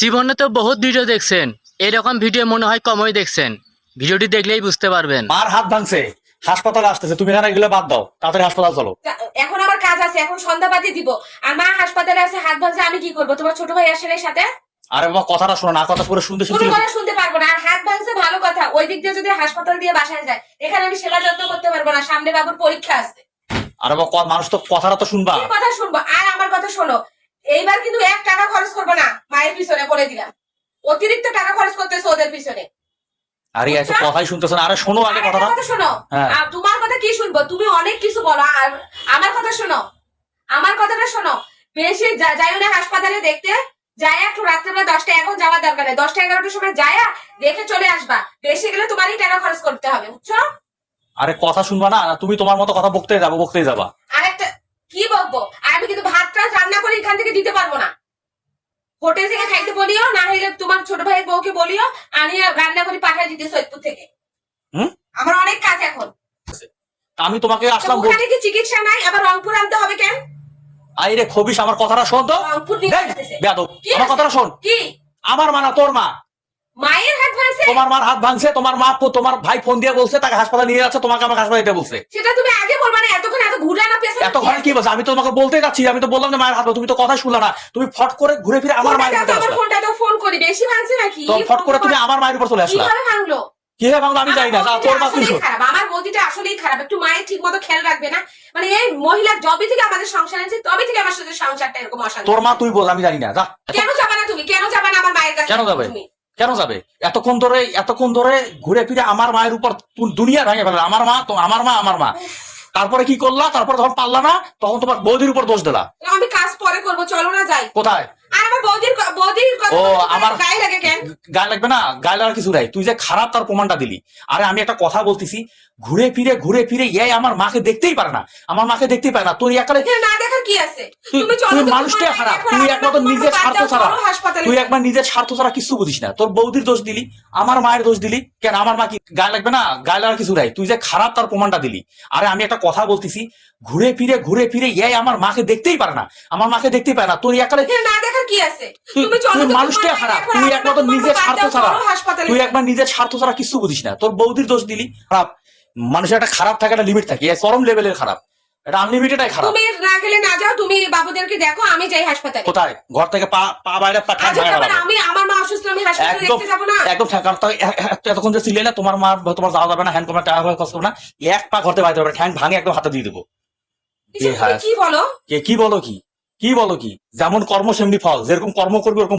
জীবনে তো বহুত ভিডিও দেখছেন। এরকম ভিডিও মনে হয় কমই দেখছেন। ভিডিওটি দেখলেই বুঝতে পারবেন। মার হাত ভাঙছে হাসপাতালে আসতেছে তুমি এখানে এগুলো বাদ দাও তাড়াতাড়ি হাসপাতাল চলো। এখন আমার কাজ আছে এখন সন্ধ্যাবাতি দিব। আর মা হাসপাতালে আছে হাত ভাঙছে আমি কি করব? তোমার ছোট ভাই আসে নাই সাথে? আরে বাবা কথাটা শোনো না কথা পুরো শুনতে শুনতে কথা শুনতে পারব না আর হাত ভাঙছে ভালো কথা। ওই দিক দিয়ে যদি হাসপাতাল দিয়ে বাসায় যায় এখানে আমি সেবা যত্ন করতে পারব না সামনে বাবুর পরীক্ষা আছে। আরে বাবা মানুষ তো কথাটা তো শুনবা। কি কথা শুনব? আর আমার কথা শোনো এইবার কিন্তু এক টাকা খরচ করব না মায়ের পিছনে বলে দিলাম। অতিরিক্ত টাকা খরচ করতেছে ওদের পিছনে। আরে এত কথাই শুনতেছ না। আরে শোনো আগে কথা শোনো। হ্যাঁ। তোমার কথা কি শুনব? তুমি অনেক কিছু বলো আর আমার কথা শোনো। আমার কথাটা শোনো। বেশি যাইও না হাসপাতালে দেখতে। যায় একটু রাত্রেবেলা দশটা এখন যাওয়ার দরকার নেই। দশটা এগারোটার সময় যায় দেখে চলে আসবা। বেশি গেলে তোমারই টাকা খরচ করতে হবে বুঝছ? আরে কথা শুনবা না। তুমি তোমার মতো কথা বকতে যাব বকতে যাবা। আর একটা কি বলব আর আমি কিন্তু ভাতটা রান্না করে এখান থেকে দিতে পারব না। হোটেল থেকে খাইতে বলিও না হলে তোমার ছোট ভাইয়ের বউকে বলিও আমি রান্না করে পাঠিয়ে দিতে সৈয়দপুর থেকে। আমার অনেক কাজ এখন। আমি তোমাকে আসলাম বল- ওখানে কি চিকিৎসা নাই? আবার রংপুর আনতে হবে কেন? আই রে খবিস আমার কথাটা শোন তো। বেয়াদব, আমার কথাটা শোন। কি? আমার মা না তোর মা। মায়ের হাত ভাঙছে? তোমার মার হাত ভাঙছে তোমার মা তোমার ভাই ফোন দিয়ে বলছে তাকে হাসপাতালে নিয়ে যাচ্ছে তোমাকে আমাকে হাসপাতালে বলছে। সেটা তুমি আগে বলবা না এতক্ষণ এত ঘুরে এত ঘরে কি বলছে? আমি তো তোমাকে বলতে যাচ্ছি আমি তো বললাম যে মায়ের হাত তুমি তো কথা শুনলা না। তুমি ফট করে ঘুরে ফিরে আমার মায়ের ফোনটা তো ফোন করি বেশি ভাঙছে নাকি? তো ফট করে তুমি আমার মায়ের উপর চলে আসলা কীভাবে ভাঙলো? কি হবে ভাঙলো আমি জানি না তোর মা তুই খারাপ আমার বৌদিটা আসলেই খারাপ একটু মায়ের ঠিক মতো খেয়াল রাখবে না। মানে এই মহিলা জবে থেকে আমাদের সংসার আছে তবে থেকে আমার সাথে সংসারটা এরকম অশান্তি। তোর মা তুই বল আমি জানি না যা। কেন যাবে না তুমি? কেন যাবে না আমার মায়ের কাছে কেন যাবে? কেন যাবে? এতক্ষণ ধরে এতক্ষণ ধরে ঘুরে ফিরে আমার মায়ের উপর দুনিয়া ভেঙে ফেলে। আমার মা তো আমার মা আমার মা। তারপরে কি করলা? তারপরে তখন পারলা না তখন তোমার বৌদির উপর দোষ দিলা। আমি কাজ পরে করব চলো না যাই। কোথায়? আর আমার বৌদির বৌদির কথা ও, আমার- গায়ে লাগে কেন? গায়ে লাগবে না গায়ে লাগার কিছু নাই। তুই যে খারাপ তার প্রমাণটা দিলি। আরে আমি একটা কথা বলতেছি ঘুরে ফিরে ঘুরে ফিরে আমার মাকে দেখতেই পারে না। আমার মাকে দেখতেই পারে না। তুই একালে না দেখার কি আছে? তুমি চলো তুই তো, মানুষটাই তোমার খারাপ। তুই নিজের স্বার্থ ছাড়া। তুই একবার নিজের স্বার্থ ছাড়া কিছু বুঝিস না। তোর বৌদির দোষ দিলি আমার মায়ের দোষ দিলি। কেন আমার মা কি গায়ে লাগবে না? গায়ে লাগার কিছু নাই। তুই যে খারাপ তার প্রমাণটা দিলি। আরে আমি একটা কথা বলতেছি ঘুরে ফিরে ঘুরে ফিরে এই আমার মাকে দেখতেই পারে না। আমার মাকে দেখতেই পারে না। তুই একালে না দেখার কি আছে? তুই তুমি চলো খারাপ। তুই আমার একমাত্র নিজের স্বার্থ ছাড়া। তুই একবার নিজের স্বার্থ ছাড়া কিছু বুঝিস না। তোর বৌদির দোষ দিলি খারাপ। মানুষের একটা খারাপ থাকে একটা লিমিট থাকে। চরম লেভেলের খারাপ। এটা আনলিমিটেডই খারাপ। তুমি না গেলে না যাও তুমি বাবুদেরকে দেখো আমি যাই হাসপাতালে। কোথায়? ঘর থেকে পা পা বাইরে পা ঠ্যাং আজ ভাঙা যাবে না, গেল। আমি আমার মা অসুস্থ আমি হাসপাতালে একদম দেখতে যাব না? এতক্ষণ যে ছিলে না তোমার মা তোমার যাওয়া যাবে না হ্যান্ড কমার টাকা কষ্ট না এক পা ঘরতে বাইতে পারবে ঠ্যাং ভাঙে একদম হাতে দিয়ে দেবো। কি বলো? কি বলো কি? কি বলো কি? যেমন কর্ম সেমনি ফল যেরকম কর্ম করবে ওরকম